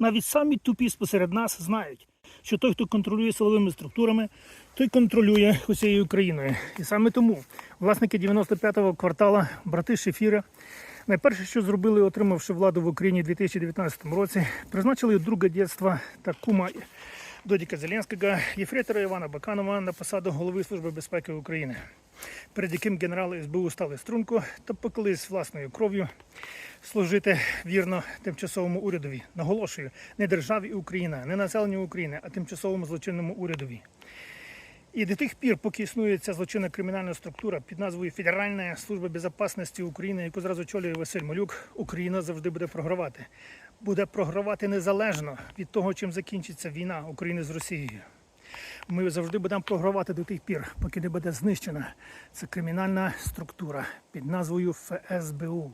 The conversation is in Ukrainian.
навіть самі тупі посеред нас знають, що той, хто контролює силовими структурами, той контролює усією Україною. І саме тому власники 95-го квартала, брати Шефіра, найперше, що зробили, отримавши владу в Україні у 2019 році, призначили друга дєтства та кума Додіка Зеленського, єфрейтора Івана Баканова на посаду голови Служби безпеки України, перед яким генерали СБУ стали струнку та поклялись власною кров'ю служити вірно тимчасовому урядові. Наголошую, не державі Україна, не населенню України, а тимчасовому злочинному урядові. І до тих пір, поки існує ця злочинна кримінальна структура під назвою Федеральна служба безпечності України, яку зразу очолює Василь Малюк, Україна завжди буде програвати. Буде програвати незалежно від того, чим закінчиться війна України з Росією. Ми завжди будемо програвати до тих пір, поки не буде знищена ця кримінальна структура під назвою ФСБУ.